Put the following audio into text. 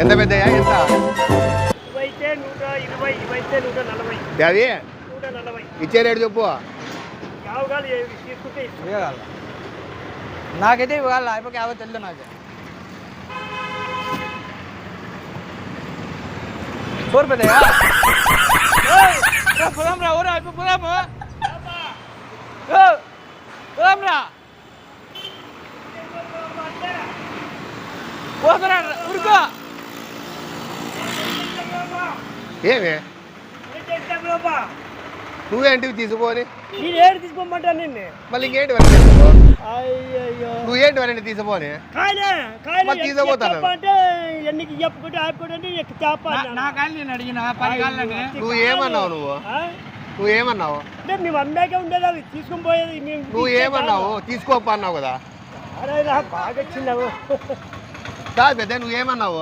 ఎంత పెద్దయా ఎంత ఇవైతే నూట ఇరవై ఇవైతే నూట నలభై అది నూట నలభై ఇచ్చే రేటు చెప్పు యావగాలు తీసుకుంటే ఇస్తాం. ఇవ్వగల నాకైతే ఇవ్వగల అయిపోయి యాభై తెలియదు నాకు చూడు పెద్దయ్యా ఏయ్, రా, పోదాం రా ఊరా ఉరుకో. ఏమి? నువ్వేంటివి తీసుకోని తీసుకోమంటాను నిన్ను? మళ్ళీ ఇంకేంటి వరండి అయ్యయ్యో. నువ్వేంటి వరండి తీసుకోని కాయలే కాయలే తీసుకుపోతాను. అంటే ఎన్నికి చెప్పుకుంటే ఆపుకుంటే ఎక్కి. నా కాళ్ళు నేను అడిగిన? పది కాళ్ళని నువ్వు ఏమన్నావు నువ్వు? నువ్వు ఏమన్నావు అంటే మేము అమ్మాకే ఉండేది అవి తీసుకొని పోయేది నువ్వు ఏమన్నావు తీసుకోపా అన్నావు కదా. అరే బాగా చిన్నవు కాదు పెద్ద నువ్వు ఏమన్నావు